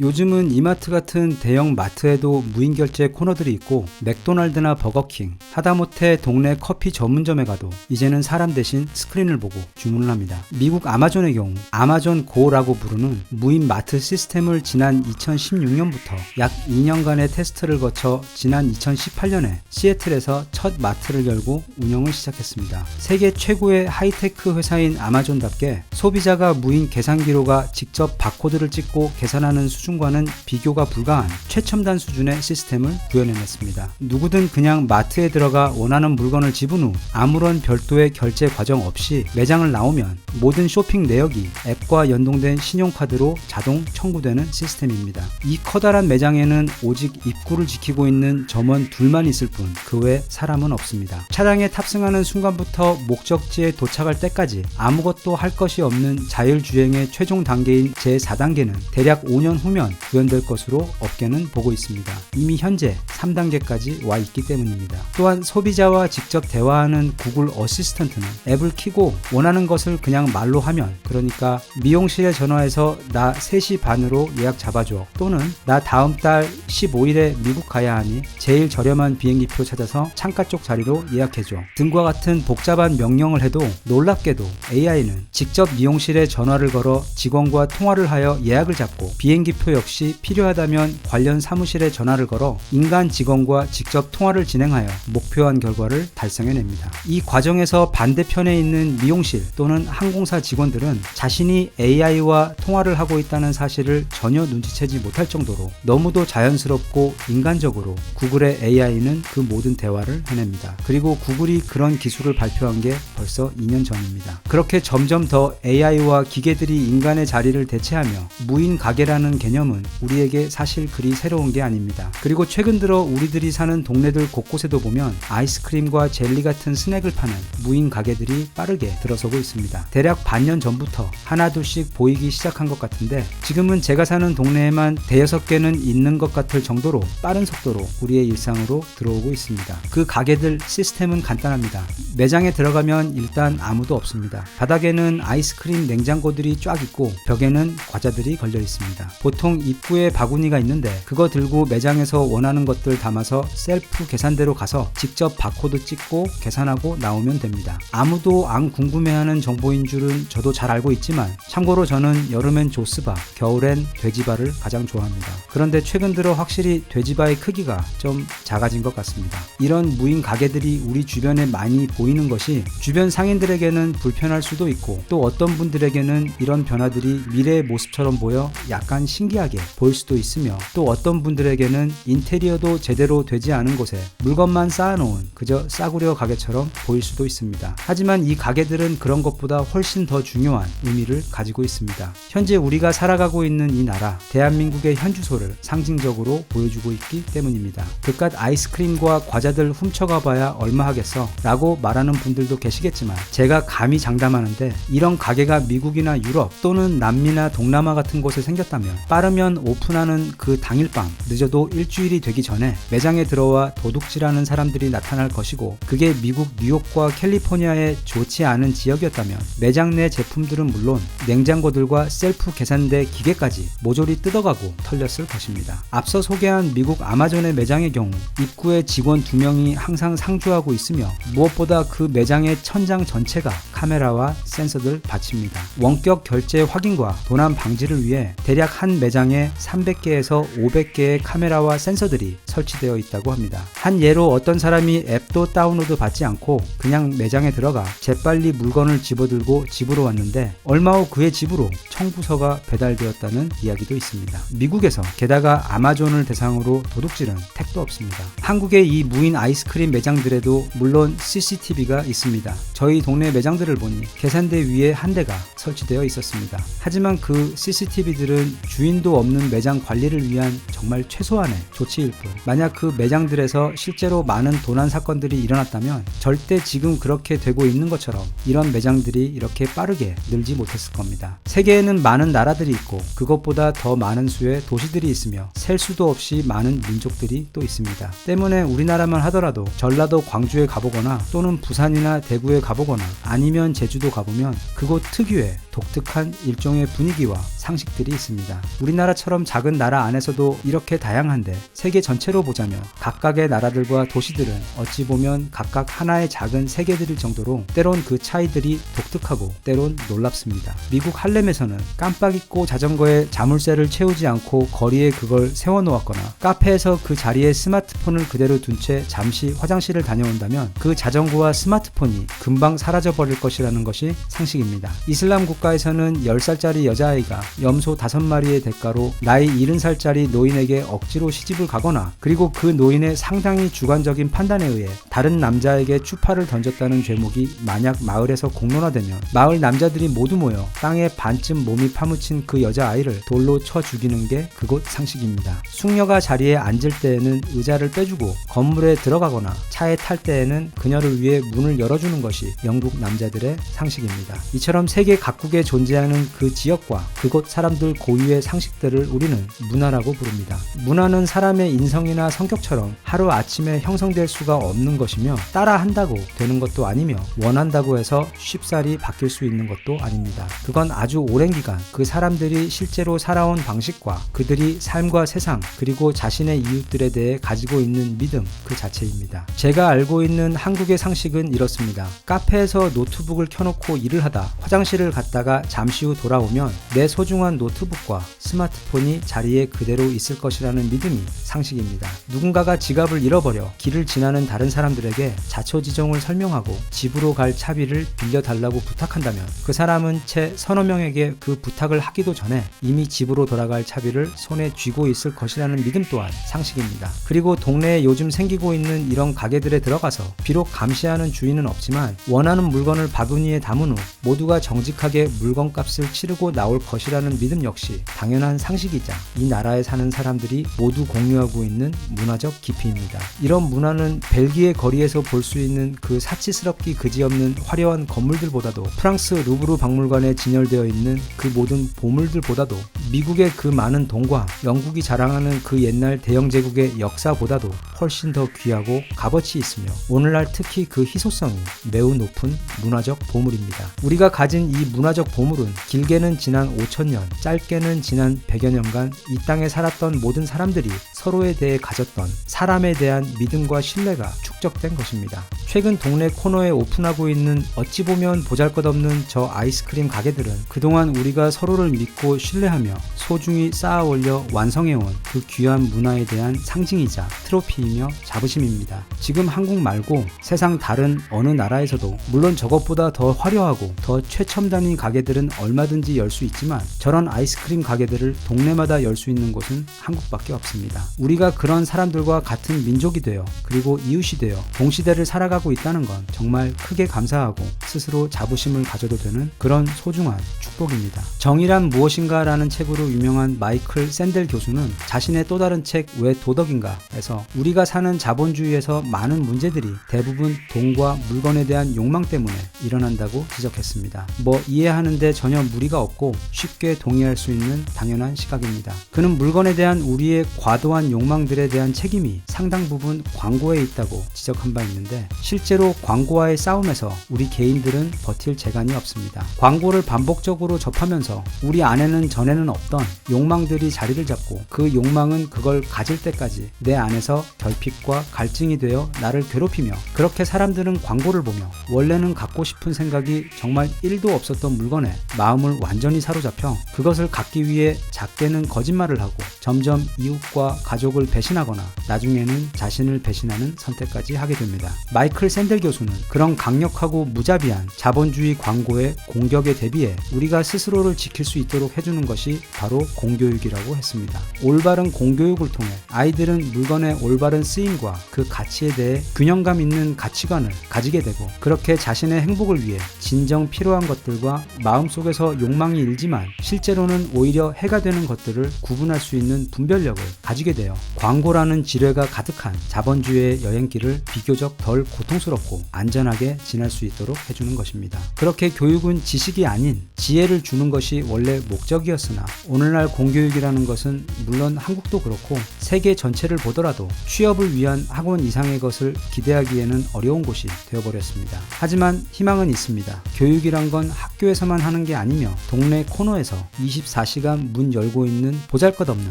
요즘은 이마트 같은 대형 마트에도 무인 결제 코너들이 있고 맥도날드나 버거킹, 하다못해 동네 커피 전문점에 가도 이제는 사람 대신 스크린을 보고 주문을 합니다. 미국 아마존의 경우 아마존 고라고 부르는 무인 마트 시스템을 지난 2016년부터 약 2년간의 테스트를 거쳐 지난 2018년에 시애틀에서 첫 마트를 열고 운영을 시작했습니다. 세계 최고의 하이테크 회사인 아마존답게 소비자가 무인 계산기로가 직접 바코드를 찍고 계산하는 수준 과는 비교가 불가한 최첨단 수준의 시스템을 구현해냈습니다. 누구든 그냥 마트에 들어가 원하는 물건을 집은 후 아무런 별도의 결제 과정 없이 매장을 나오면 모든 쇼핑 내역이 앱과 연동된 신용카드로 자동 청구되는 시스템입니다. 이 커다란 매장에는 오직 입구를 지키고 있는 점원 둘만 있을 뿐 그 외 사람은 없습니다. 차량에 탑승하는 순간부터 목적지에 도착할 때까지 아무것도 할 것이 없는 자율주행의 최종 단계인 제4단계는 대략 5년 후면 구현될 것으로 업계는 보고 있습니다. 이미 현재 3단계까지 와 있기 때문입니다. 또한 소비자와 직접 대화하는 구글 어시스턴트는 앱을 키고 원하는 것을 그냥 말로 하면 그러니까 미용실에 전화해서 나 3시 반으로 예약 잡아줘 또는 나 다음 달 15일에 미국 가야 하니 제일 저렴한 비행기표 찾아서 창가 쪽 자리로 예약해줘 등과 같은 복잡한 명령을 해도 놀랍게도 AI는 직접 미용실에 전화를 걸어 직원과 통화를 하여 예약을 잡고 비행기표 역시 필요하다면 관련 사무실에 전화를 걸어 인간 직원과 직접 통화를 진행하여 목표한 결과를 달성해냅니다. 이 과정에서 반대편에 있는 미용실 또는 항공사 직원들은 자신이 AI와 통화를 하고 있다는 사실을 전혀 눈치채지 못할 정도로 너무도 자연스럽고 인간적으로 구글의 AI는 그 모든 대화를 해냅니다. 그리고 구글이 그런 기술을 발표한 게 벌써 2년 전입니다. 그렇게 점점 더 AI와 기계들이 인간의 자리를 대체하며 무인 가게라는 개념 은 우리에게 사실 그리 새로운 게 아닙니다. 그리고 최근 들어 우리들이 사는 동네들 곳곳에도 보면 아이스크림과 젤리 같은 스낵을 파는 무인 가게들이 빠르게 들어서고 있습니다. 대략 반년 전부터 하나둘씩 보이기 시작한 것 같은데 지금은 제가 사는 동네에만 대여섯 개는 있는 것 같을 정도로 빠른 속도로 우리의 일상으로 들어오고 있습니다. 그 가게들 시스템은 간단합니다. 매장에 들어가면 일단 아무도 없습니다. 바닥에는 아이스크림 냉장고들이 쫙 있고 벽에는 과자들이 걸려 있습니다. 보통 입구에 바구니가 있는데 그거 들고 매장에서 원하는 것들 담아서 셀프 계산대로 가서 직접 바코드 찍고 계산하고 나오면 됩니다. 아무도 안 궁금해하는 정보인 줄은 저도 잘 알고 있지만 참고로 저는 여름엔 조스바, 겨울엔 돼지바를 가장 좋아합니다. 그런데 최근 들어 확실히 돼지바의 크기가 좀 작아진 것 같습니다. 이런 무인 가게들이 우리 주변에 많이 보이는 것이 주변 상인들에게는 불편할 수도 있고 또 어떤 분들에게는 이런 변화들이 미래의 모습처럼 보여 약간 신기 하게 보일 수도 있으며 또 어떤 분들에게는 인테리어도 제대로 되지 않은 곳에 물건만 쌓아놓은 그저 싸구려 가게처럼 보일 수도 있습니다. 하지만 이 가게들은 그런 것보다 훨씬 더 중요한 의미를 가지고 있습니다. 현재 우리가 살아가고 있는 이 나라, 대한민국의 현주소를 상징적으로 보여주고 있기 때문입니다. 그깟 아이스크림과 과자들 훔쳐가 봐야 얼마 하겠어 라고 말하는 분들도 계시겠지만 제가 감히 장담하는데 이런 가게가 미국이나 유럽 또는 남미나 동남아 같은 곳에 생겼다면 빠 르면 오픈하는 그 당일 밤 늦어도 일주일이 되기 전에 매장에 들어와 도둑질하는 사람들이 나타날 것이고 그게 미국 뉴욕과 캘리포니아의 좋지 않은 지역이었다면 매장 내 제품들은 물론 냉장고들과 셀프 계산대 기계까지 모조리 뜯어가고 털렸을 것입니다. 앞서 소개한 미국 아마존의 매장의 경우 입구에 직원 두 명이 항상 상주하고 있으며 무엇보다 그 매장의 천장 전체가 카메라와 센서들 받칩니다. 원격 결제 확인과 도난 방지를 위해 대략 한 매장 에 300개에서 500개의 카메라와 센서들이 설치되어 있다고 합니다. 한 예로 어떤 사람이 앱도 다운로드 받지 않고 그냥 매장에 들어가 재빨리 물건을 집어들고 집으로 왔는데 얼마 후 그의 집으로 청구서가 배달되었다는 이야기도 있습니다. 미국에서 게다가 아마존을 대상으로 도둑질은 택도 없습니다. 한국의 이 무인 아이스크림 매장들에도 물론 CCTV가 있습니다. 저희 동네 매장들을 보니 계산대 위에 한 대가 설치되어 있었습니다. 하지만 그 CCTV들은 주인 도 없는 매장 관리를 위한 정말 최소한의 조치일 뿐. 만약 그 매장들에서 실제로 많은 도난 사건들이 일어났다면 절대 지금 그렇게 되고 있는 것처럼 이런 매장들이 이렇게 빠르게 늘지 못했을 겁니다. 세계에는 많은 나라들이 있고 그것보다 더 많은 수의 도시들이 있으며 셀 수도 없이 많은 민족들이 또 있습니다. 때문에 우리나라만 하더라도 전라도 광주에 가보거나 또는 부산이나 대구에 가보거나 아니면 제주도 가보면 그곳 특유의 독특한 일종의 분위기와 상식들이 있습니다. 우리나라처럼 작은 나라 안에서도 이렇게 다양한데 세계 전체로 보자면 각각의 나라들과 도시들은 어찌 보면 각각 하나의 작은 세계들일 정도로 때론 그 차이들이 독특하고 때론 놀랍습니다. 미국 할렘에서는 깜빡 잊고 자전거에 자물쇠를 채우지 않고 거리에 그걸 세워놓았거나 카페에서 그 자리에 스마트폰을 그대로 둔 채 잠시 화장실을 다녀온다면 그 자전거와 스마트폰이 금방 사라져버릴 것이라는 것이 상식입니다. 이슬람 국가에서는 10살짜리 여자아이가 염소 5마리의 대 가로 나이 70살짜리 노인에게 억지로 시집을 가거나 그리고 그 노인의 상당히 주관적인 판단에 의해 다른 남자에게 추파를 던졌다는 죄목이 만약 마을에서 공론화되면 마을 남자들이 모두 모여 땅에 반쯤 몸이 파묻힌 그 여자아이를 돌로 쳐 죽이는 게 그곳 상식입니다. 숙녀가 자리에 앉을 때에는 의자를 빼주고 건물에 들어가거나 차에 탈 때에는 그녀를 위해 문을 열어주는 것이 영국 남자들의 상식입니다. 이처럼 세계 각국에 존재하는 그 지역과 그곳 사람들 고유의 상식들을 우리는 문화라고 부릅니다. 문화는 사람의 인성이나 성격처럼 하루 아침에 형성될 수가 없는 것이며 따라 한다고 되는 것도 아니며 원한다고 해서 쉽사리 바뀔 수 있는 것도 아닙니다. 그건 아주 오랜 기간 그 사람들이 실제로 살아온 방식과 그들이 삶과 세상 그리고 자신의 이웃들에 대해 가지고 있는 믿음 그 자체입니다. 제가 알고 있는 한국의 상식은 이렇습니다. 카페에서 노트북을 켜놓고 일을 하다 화장실을 갔다가 잠시 후 돌아오면 내 소중한 노트북과 스마트폰이 자리에 그대로 있을 것이라는 믿음이 상식입니다. 누군가가 지갑을 잃어버려 길을 지나는 다른 사람들에게 자초지종을 설명하고 집으로 갈 차비를 빌려달라고 부탁한다면 그 사람은 채 서너 명에게 그 부탁을 하기도 전에 이미 집으로 돌아갈 차비를 손에 쥐고 있을 것이라는 믿음 또한 상식입니다. 그리고 동네에 요즘 생기고 있는 이런 가게들에 들어가서 비록 감시하는 주인은 없지만 원하는 물건을 바구니에 담은 후 모두가 정직하게 물건값을 치르고 나올 것이라는 믿음 역시 당연한 상식이자 이 나라에 사는 사람들이 모두 공유하고 있는 문화적 깊이입니다. 이런 문화는 벨기에 거리에서 볼 수 있는 그 사치스럽기 그지없는 화려한 건물들보다도 프랑스 루브르 박물관에 진열되어 있는 그 모든 보물들보다도 미국의 그 많은 돈과 영국이 자랑하는 그 옛날 대영 제국의 역사보다도 훨씬 더 귀하고 값어치 있으며 오늘날 특히 그 희소성이 매우 높은 문화적 보물입니다. 우리가 가진 이 문화적 보물은 길게는 지난 5천년, 짧게는 지난 100여 년간 이 땅에 살았던 모든 사람들이 서로에 대해 가졌던 사람에 대한 믿음과 신뢰가 축적된 것입니다. 최근 동네 코너에 오픈하고 있는 어찌 보면 보잘것없는 저 아이스크림 가게들은 그동안 우리가 서로를 믿고 신뢰하며 소중히 쌓아 올려 완성해온 그 귀한 문화에 대한 상징이자 트로피이며 자부심입니다. 지금 한국 말고 세상 다른 어느 나라에서도 물론 저것보다 더 화려하고 더 최첨단인 가게들은 얼마든지 열 수 있지만 저런 아이스크림 가게들을 동네마다 열 수 있는 곳은 한국밖에 없습니다. 우리가 그런 사람들과 같은 민족이 되어 그리고 이웃이 되어 동시대를 살아가고 있다는 건 정말 크게 감사하고 스스로 자부심을 가져도 되는 그런 소중한 축복입니다. 정의란 무엇인가라는 책으로 유명한 마이클 샌델 교수는 자신의 또 다른 책 왜 도덕인가에서 우리 가 사는 자본주의에서 많은 문제들이 대부분 돈과 물건에 대한 욕망 때문에 일어난다고 지적했습니다. 뭐 이해하는데 전혀 무리가 없고 쉽게 동의할 수 있는 당연한 시각입니다. 그는 물건에 대한 우리의 과도한 욕망들에 대한 책임이 상당 부분 광고에 있다고 지적한 바 있는데 실제로 광고와의 싸움에서 우리 개인들은 버틸 재간이 없습니다. 광고를 반복적으로 접하면서 우리 안에는 전에는 없던 욕망들이 자리를 잡고 그 욕망은 그걸 가질 때까지 내 안에서 결핍과 갈증이 되어 나를 괴롭히며 그렇게 사람들은 광고를 보며 원래는 갖고 싶은 생각이 정말 1도 없었던 물건에 마음을 완전히 사로잡혀 그것을 갖기 위해 작게는 거짓말을 하고 점점 이웃과 가족을 배신하거나 나중에는 자신을 배신하는 선택까지 하게 됩니다. 마이클 샌델 교수는 그런 강력하고 무자비한 자본주의 광고의 공격에 대비해 우리가 스스로를 지킬 수 있도록 해주는 것이 바로 공교육이라고 했습니다. 올바른 공교육을 통해 아이들은 물건의 올바른 쓰임과 그 가치에 대해 균형감 있는 가치관을 가지게 되고 그렇게 자신의 행복을 위해 진정 필요한 것들과 마음속에서 욕망이 일지만 실제로는 오히려 해가 되는 것들을 구분할 수 있는 분별력을 가지게 되어 광고라는 지뢰가 가득한 자본주의의 여행길을 비교적 덜 고통스럽고 안전하게 지날 수 있도록 해주는 것입니다. 그렇게 교육은 지식이 아닌 지혜를 주는 것이 원래 목적이었으나 오늘날 공교육이라는 것은 물론 한국도 그렇고 세계 전체를 보더라도 취업 취업을 위한 학원 이상의 것을 기대하기에는 어려운 곳이 되어버렸습니다. 하지만 희망은 있습니다. 교육이란 건 학교에서만 하는 게 아니며 동네 코너에서 24시간 문 열고 있는 보잘것없는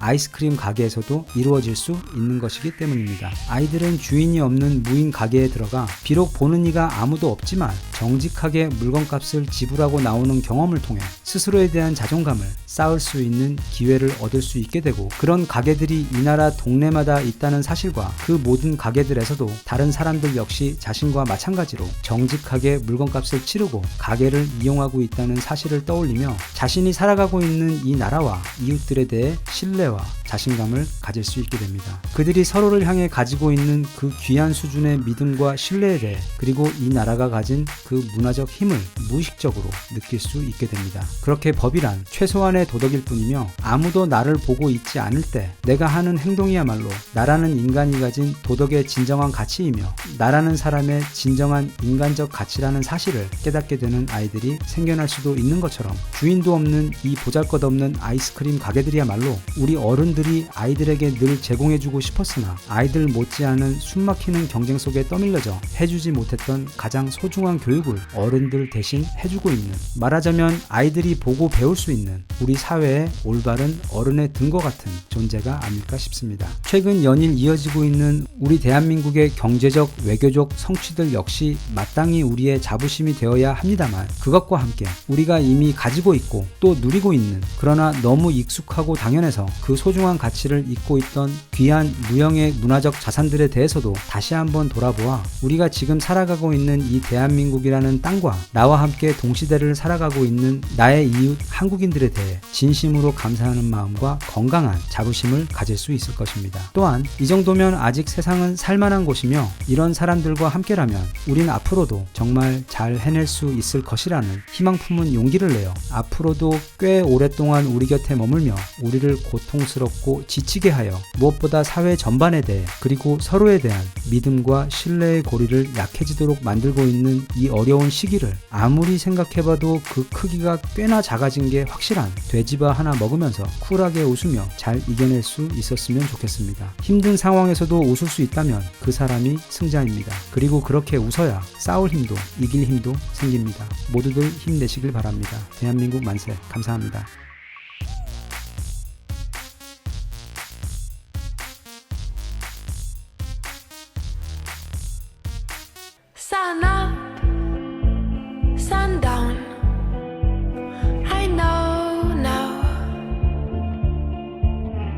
아이스크림 가게에서도 이루어질 수 있는 것이기 때문입니다. 아이들은 주인이 없는 무인 가게에 들어가 비록 보는 이가 아무도 없지만 정직하게 물건값을 지불하고 나오는 경험을 통해 스스로에 대한 자존감을 쌓을 수 있는 기회를 얻을 수 있게 되고 그런 가게들이 이 나라 동네마다 있다는 사실 과 그 모든 가게들에서도 다른 사람들 역시 자신과 마찬가지로 정직하게 물건값을 치르고 가게를 이용하고 있다는 사실을 떠올리며 자신이 살아가고 있는 이 나라와 이웃들에 대해 신뢰와 자신감을 가질 수 있게 됩니다. 그들이 서로를 향해 가지고 있는 그 귀한 수준의 믿음과 신뢰에 대해 그리고 이 나라가 가진 그 문화적 힘을 무의식적으로 느낄 수 있게 됩니다. 그렇게 법이란 최소한의 도덕일 뿐이며 아무도 나를 보고 있지 않을 때 내가 하는 행동이야말로 나라는 인간이 가진 도덕의 진정한 가치이며 나라는 사람의 진정한 인간적 가치라는 사실을 깨닫게 되는 아이들이 생겨날 수도 있는 것처럼 주인도 없는 이 보잘것없는 아이스크림 가게들이야말로 우리 어른들이 아이들에게 늘 제공해주고 싶었으나 아이들 못지않은 숨막히는 경쟁 속에 떠밀려져 해주지 못했던 가장 소중한 교육을 어른들 대신 해주고 있는 말하자면 아이들이 보고 배울 수 있는 우리 사회의 올바른 어른의 등과 같은 존재가 아닐까 싶습니다. 최근 연일 이어 지고 있는 우리 대한민국의 경제적 외교적 성취들 역시 마땅히 우리의 자부심이 되어야 합니다만 그것과 함께 우리가 이미 가지고 있고 또 누리고 있는 그러나 너무 익숙하고 당연해서 그 소중한 가치를 잊고 있던 귀한 무형의 문화적 자산들에 대해서도 다시 한번 돌아보아 우리가 지금 살아가고 있는 이 대한민국이라는 땅과 나와 함께 동시대를 살아가고 있는 나의 이웃 한국인들에 대해 진심으로 감사하는 마음과 건강한 자부심을 가질 수 있을 것입니다. 또한 이 정도 면 아직 세상은 살만한 곳이며 이런 사람들과 함께라면 우린 앞으로도 정말 잘 해낼 수 있을 것이라는 희망 품은 용기를 내어 앞으로도 꽤 오랫동안 우리 곁에 머물며 우리를 고통스럽고 지치게 하여 무엇보다 사회 전반에 대해 그리고 서로에 대한 믿음과 신뢰의 고리를 약해지도록 만들고 있는 이 어려운 시기를 아무리 생각해봐도 그 크기가 꽤나 작아진 게 확실한 돼지바 하나 먹으면서 쿨하게 웃으며 잘 이겨낼 수 있었으면 좋겠습니다. 힘든 상 황에서도 웃을 수 있다면 그 사람이 승자입니다. 그리고 그렇게 웃어야 싸울 힘도 이길 힘도 생깁니다. 모두들 힘내시길 바랍니다. 대한민국 만세 감사합니다.